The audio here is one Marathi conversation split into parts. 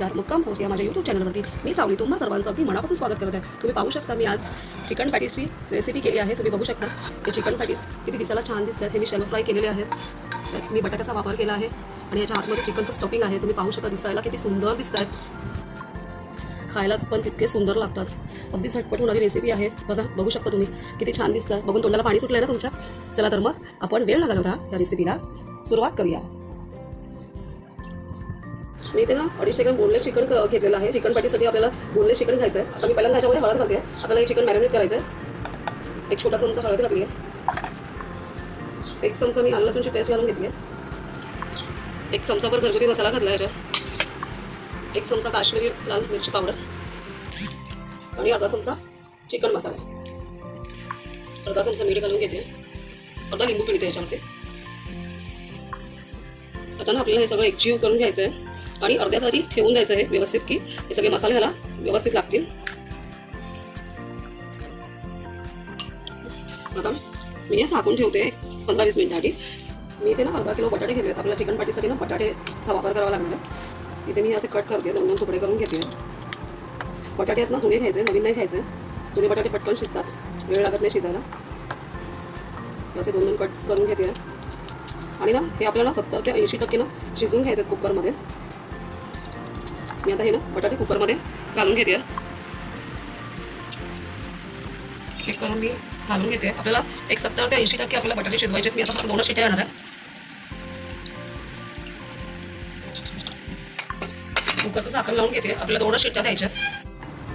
नमस्कार. मुक्काम पोस्ट या माझ्या यूट्यूब चॅनलवरती मी सावली तुम्हा सर्वांचं अगदी मनापासून स्वागत करत आहे. तुम्ही पाहू शकता मी आज चिकन पॅटीसची रेसिपी केली आहे. तुम्ही बघू शकता हे चिकन पॅटीस किती दिसायला छान दिसतात. हे मी शेलो फ्राय केलेले आहेत. मी बटाट्याचा वापर केला आहे. आणि याच्या आतमध्ये चिकनचं स्टफिंग आहे. तुम्ही पाहू शकता दिसायला किती सुंदर दिसत आहेत खायला पण तितके सुंदर लागतात. अगदी झटपट होणारी रेसिपी आहे. बघा बघू शकता तुम्ही. किती छान दिसतं बघून तोंडाला पाणी सुटलं ना तुमच्या? चला तर मग आपण वेळ लागला होता या रेसिपीला सुरुवात करूया. मी इथे ना अडीचशे ग्रॅम बोनलेस चिकन घेतलेलं आहे. चिकन पॅटीसाठी आपल्याला बोनलेस चिकन घ्यायचं आहे आता मी पहिल्यांदा ह्याच्यामध्ये हळद घालते. आपल्याला हे चिकन मॅरिनेट करायचं आहे एक छोटा चमचा हळद घातली आहे. एक चमचा मी आलं लसूणची पेस्ट घालून घेतली आहे. एक चमचाभर घरगुती मसाला घातला आहे याच्यात. एक चमचा काश्मीरी लाल मिरची पावडर. आणि अर्धा चमचा चिकन मसाला. अर्धा चमचा मीठ घालून घेते. अर्धा लिंबू पिळते याच्यामध्ये आता ना आपल्याला हे सगळं एकजीव करून घ्यायचं आहे आणि अर्ध्यासाठी ठेवून द्यायचं आहे व्यवस्थित की हे सगळे मसाले ह्याला व्यवस्थित लागतील. आता मी हे झाकून ठेवते पंधरा वीस मिनिटासाठी मी इथे ना अर्धा किलो बटाटे घेतले आहेत आपल्याला चिकन पाटीसाठी ना बटाटेचा वापर करावा लागणार आहे. इथे मी असे कट करते दोन दोन तुकडे करून घेते. बटाटे आहेत ना जुने घ्यायचे नवीन नाही घ्यायचे. जुने बटाटे पटकन शिजतात. वेळ लागत नाही शिजायला. असे दोन दोन कट्स करून घेते. आणि ना हे आपल्याला सत्तर ते ऐंशी टक्के ना शिजून घ्यायचे आहेत कुकरमध्ये मी आता हे ना बटाटे कुकरमध्ये घालून घेते. एक एक करून मी घालून घेते. आपल्याला एक सत्तर ते ऐंशी टक्के आपल्याला बटाटे शिजवायचे आहेत. मी आता फक्त दोनच शिट्या येणार आहे कुकरचं साखर लावून घेते. आपल्याला दोनच शिट्ट्या द्यायच्या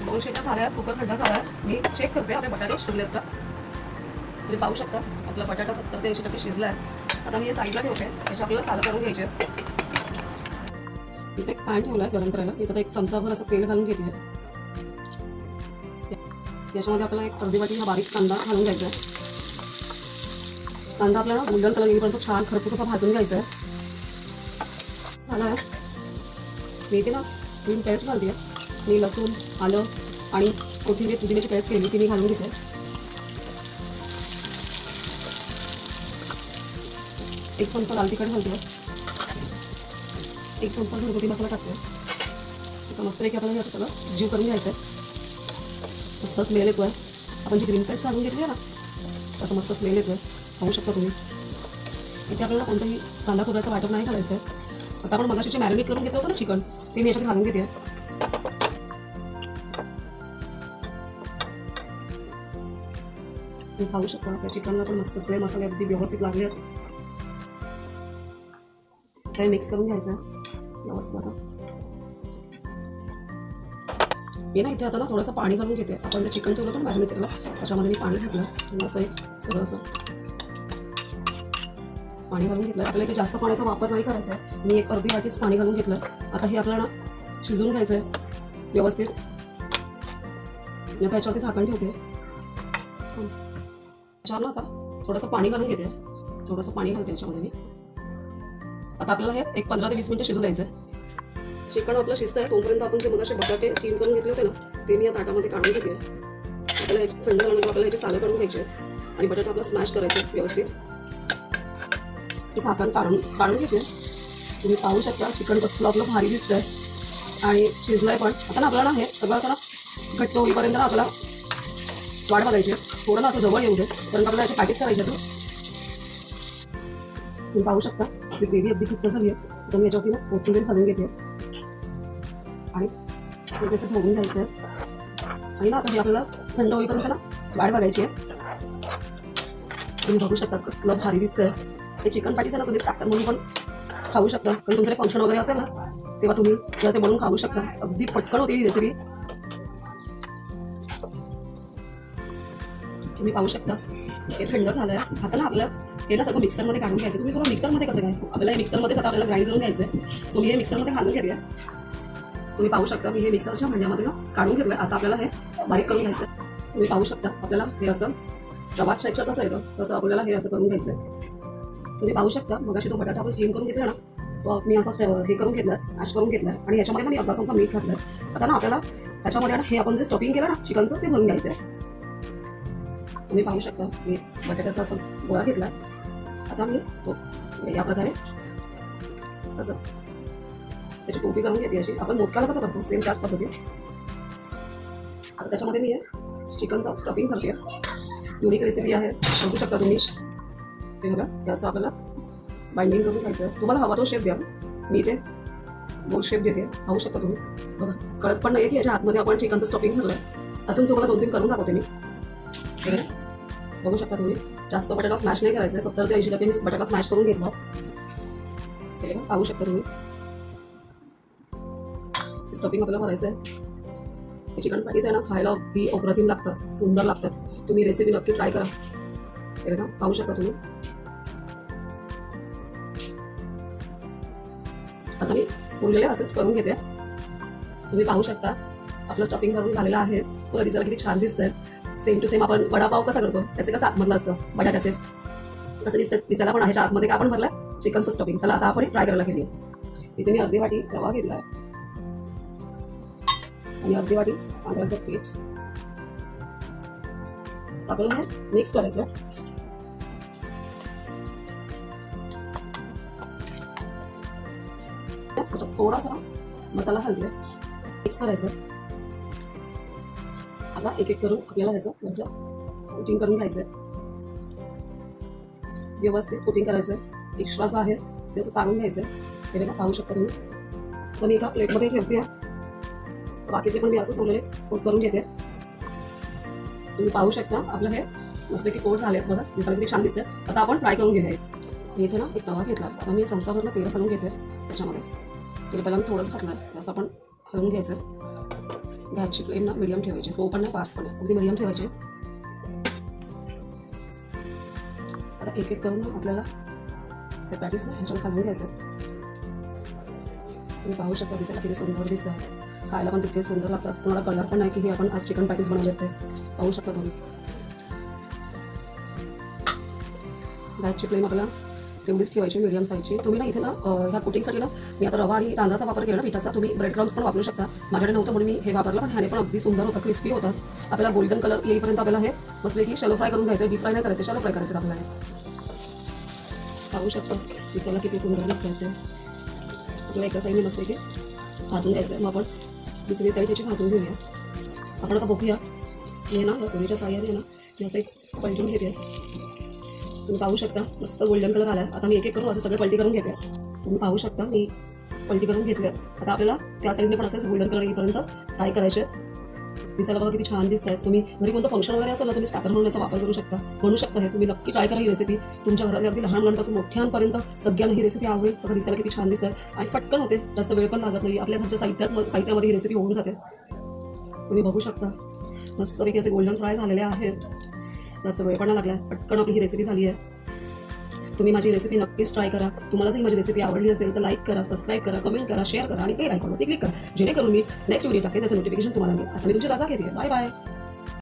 दोन शिट्ट्या झाल्या. कुकर थंडा झाला. मी चेक करते. आपले बटाटे शिजलेत का? तुम्ही पाहू शकता. आपला बटाटा सत्तर ते ऐंशी टक्के शिजला आहे आता मी हे साईडला ठेवते. त्याच्या आपल्याला सालं करून घ्यायचे इथे एक पॅन ठेवला आहे गरम करायला. इथं एक चमचाभर असं तेल घालून घेते. याच्यामध्ये आपल्याला एक अर्धी वाटी हा बारीक कांदा घालून घ्यायचा आहे. कांदा आपल्याला गोल्डन कलर येईपर्यंत छान खरपूस असा भाजून घ्यायचा आहे. झाला. आहे मी इथे ना क्रीम पेस्ट घालते. मी लसूण आलं आणि कोथिंबीर पुदिन्याची पेस्ट केली ती मी घालून घेते. एक चमचा लाल तिखट घालते. एक चमचा घरगुती मसाला टाकतो. आता मस्तपैकी आपल्याला हे असं सगळं जीव करून घ्यायचं आहे. मस्त स्मेल येतो आहे आपण जी ग्रीन पेस्ट घालून घेतली आहे ना तसं मस्त स्मेल येतो आहे पाहू शकता तुम्ही. इथे आपल्याला कोणताही कांदा खोबऱ्याचं वाटप नाही घालायचं आहे आता आपण मगाशी जे मॅरिनेट करून घेतलं होतं ना चिकन ते मी याच्यात घालून घेते. तुम्ही पाहू शकता त्या चिकनला पण मस्त सगळे मसाले अगदी व्यवस्थित लागले आहेत. काही मिक्स करून घ्यायचं मस्त असं मी ना इथे आता ना थोडंसं पाणी घालून घेते. आपण जे चिकन ठेवलं होतं ना मॅरिनेट केलं त्याच्यामध्ये मी पाणी घातलं. असं एक सगळं असं. पाणी घालून घेतलं. आपल्याला इथे जास्त पाण्याचा वापर नाही करायचा आहे. मी एक अर्धी वाटीच पाणी घालून घेतलं. आता हे आपल्याला शिजवून घ्यायचं आहे. व्यवस्थित. मी आता याच्यावरती झाकण ठेवते. छान ना आता. थोडंसं पाणी घालून घेते. थोडंसं पाणी घालते याच्यामध्ये मी. आता आपल्याला हे एक पंधरा ते वीस मिनटं शिजू द्यायचं आहे. चिकन आपलं शिस्त आहे तोपर्यंत आपण जे मगाशी बटाटे स्टीम करून घेतले होते ना ते मी या ताटामध्ये काढून घेते. आपल्याला ह्याची थंड झाल्यानंतर आपल्याला ह्याची सालं काढून घ्यायचे आणि बटाटा आपला स्मॅश करायचे व्यवस्थित. साखर काढून काढून घेते. तुम्ही पाहू शकता चिकन कसलं आपलं भारी दिसतंय. आणि शिजलंय पण. आता ना आपल्याला हे सगळं असं ना घट्ट होईपर्यंत ना आपल्याला वाढ बघायची थोडं ना असं जवळ येऊ दे परंतु आपल्याला याची पॅटीस करायची आहे तुम्ही पाहू शकता ती ग्रेव्ही अगदी घट्ट झाली आहे. तर मी याच्यावरती ना कोथिंबीर घालून घेते. आणि असं कसं ठेवून घ्यायचं आहे. आणि ना आता हे आपल्याला थंड होईपर्यंत ना वाट बघायची आहे. तुम्ही बघू शकता कसलं भारी दिसतंय. हे चिकन पॅटीस आहे ना तुम्ही स्टार्टर म्हणून पण खाऊ शकता. पण तुमच्याकडे फंक्शन वगैरे असेल ना तेव्हा तुम्ही असे बनवून खाऊ शकता. अगदी पटकन होती ही रेसिपी तुम्ही पाहू शकता हे थंड झालं आहे आता ना आपलं हे ना सगळं मिक्सरमध्ये काढून घ्यायचं. तुम्ही थोडं मिक्सरमध्ये कसं काय? आपल्याला हे मिक्सरमध्येच आता आपल्याला ग्राइंड करून घ्यायचं आहे सो मी हे मिक्सरमध्ये घालून घेते तुम्ही पाहू शकता मी हे मिक्सरच्या भांड्यामध्ये काढून घेतलं आता आपल्याला हे बारीक करून घ्यायचं आहे तुम्ही पाहू शकता आपल्याला हे असं रवा स्ट्रेचर कसं येतं तसं आपल्याला हे असं करून घ्यायचं आहे तुम्ही पाहू शकता मग अशी तो बटाटा आपण स्टीम करून घेतला ना मी असं हे करून घेतलं मॅश करून घेतलं आणि याच्यामध्ये मी अर्धा चमचा मीठ घातलं आता ना आपल्याला त्याच्यामध्ये ना हे आपण जे स्टॉपिंग केलं ना चिकनचं ते भरून घ्यायचं आहे तुम्ही पाहू शकता मी बटाट्याचा असं गोळा घेतला आता मी तो या प्रकारे असं त्याची टोपी करून घेते अशी आपण मोदकाला कसं करतो? सेम त्याच पद्धतीत. आता त्याच्यामध्ये मी आहे चिकनचा स्टफिंग करते. युनिक रेसिपी आहे. बघू शकता तुम्ही? हे बघा हे असं आपल्याला बाइंडिंग करून खायचं आहे तुम्हाला हवा तो शेप द्या. मी इथे गोल शेप देते पाहू शकता तुम्ही? बघा कळत पण नाही की याच्या आतमध्ये आपण चिकनचं स्टफिंग भरलं अजून तुम्हाला दोन तीन करून दाखवते मी. बघा बघू शकता तुम्ही? जास्त बटाटा स्मॅश नाही करायचं आहे सत्तर ते ऐंशी टक्के मी बटाटा स्मॅश करून घेतला पाहू शकता तुम्ही? स्टफिंग आपल्याला भरायचं आहे चिकन पॅटीज आहे ना खायला अगदी अप्रतिम लागतात सुंदर लागतात. तुम्ही रेसिपी नक्की ट्राय करा. हे बघा पाहू शकता तुम्ही. आता मी उरलेले असेच करून घेते. तुम्ही पाहू शकता आपलं स्टफिंग भरून झालेलं आहे. मला दिसायला किती छान दिसतंय. सेम टू सेम आपण वडापाव कसा करतो त्याचे कसं आतमधलं असतं बटाट्याचे. तसं दिसतं दिसायला पण ह्याच्या आतमध्ये काय आपण भरलं चिकनचं स्टफिंग चला आता आपण फ्राय करायला घेऊया. इथे मी अर्धी वाटी रवा घेतला आहे आणि अर्धी वाटी तांदळाचं पीठ. आपल्याला हे मिक्स करायचं थोडासा मसाला घालते. मिक्स करायचं आता एक एक करून आपल्याला ह्याचं असं कोटिंग करून घ्यायचं व्यवस्थित कोटिंग करायचं आहे. एक्स्ट्राचं आहे ते असं काढून घ्यायचं आहे. हे बघा पाहू शकता तुम्ही. तर मी एका प्लेटमध्ये ठेवते. बाकीचे पण मी असं सोडलेले कोट करून घेते. तुम्ही पाहू शकता आपलं हे मस्तपैकी कोट झाले बघा. दिसायला किती छान दिसते आता आपण फ्राय करून घेऊया मी इथे ना एक तवा घेतला. आता मी चमचाभरनं तेल घालून घेते त्याच्यामध्ये. तेल पहिला मी थोडंच घातलं आहे असं आपण हलवून घ्यायचं. गॅसची फ्लेम ना मिडियम ठेवायची. स्लो पण नाही फास्ट पण नाही. अगदी मिडियम ठेवायचे. आता एक एक करून आपल्याला हे पॅटीस ना ह्याच्यावर घालून घ्यायचं. तुम्ही पाहू शकता दिसायला किती सुंदर दिसत आहे खायला पण तितके सुंदर लागतात. तुम्हाला कलर पण नाही की हे आपण आज चिकन पॅटीस बनवले ते पाहू शकता तुम्ही. गॅसची फ्लेम आपल्याला तेवढीच ठेवायची मिडियम साईजची तुम्ही ना इथे ना ह्या कुटिंगसाठी ना मी आता रवा आणि तांदळाचा वापर केला ना पिठाचा. तुम्ही ब्रेड क्रम्स पण वापरू शकता. माझ्याकडे नव्हतं म्हणून मी हे वापरलं पण ह्याने पण अगदी सुंदर होतं क्रिस्पी होतं. आपल्याला गोल्डन कलर येईपर्यंत आपल्याला हे बसले शेलो फ्राय करून घ्यायचं डीप फ्राय नाही करायचं शेलो फ्राय करायचं आपल्याला पाहू शकता. दिसायला किती सुंदर दिसतात ते. आपल्याला एका साईडने मस्त इथे भाजून घ्यायचं आहे. मग आपण दुसरी साईड त्याची भाजून घेऊया. आपण आता बघूया. हे ना लसणीच्या साह्याने ना मी असं एक पलटून घेते. तुम्ही पाहू शकता मस्त गोल्डन कलर आला आता मी एक एक करून असं सगळं पलटी करून घेते. तुम्ही पाहू शकता मी पलटी करून घेतल्या आता आपल्याला त्या साईडने पण असंच गोल्डन कलर येईपर्यंत फ्राय करायचे. दिसायला बघा किती छान दिसत आहेत तुम्ही घरी कोणतं फंक्शन वगैरे असेल ना तुम्ही स्टार्टर म्हणून याचा वापर करू शकता. म्हणू शकता हे तुम्ही नक्की ट्राय करा ही रेसिपी तुमच्या घरातल्या अगदी लहान मुलांपासून मोठ्यांपर्यंत सगळ्यांना ही रेसिपी आवडेल. बघा दिसायला किती छान दिसत आहे आणि पटकन होते जास्त वेळ पण लागत नाही. आपल्या घरच्या साहित्यात साहित्यामध्ये ही रेसिपी होऊन जाते. तुम्ही बघू शकता. मस्तपैकी असे गोल्डन फ्राय झालेले आहेत. जास्त वेळ पण नाही लागला. पटकन आपली ही रेसिपी झाली आहे. तुम्ही माझी रेसिपी नक्कीच ट्राय करा. तुम्हाला जर माझी रेसिपी आवडली असेल तर लाईक करा सबस्क्राईब करा कमेंट करा शेअर करा आणि बेल लाईक करा क्लिक करा. जेणेकरून मी नेक्स्ट व्हिडिओ टाकेल त्याचं नोटिफिकेशन तुम्हाला मिळेल. आता मी तुमची रजा घेते. Bye bye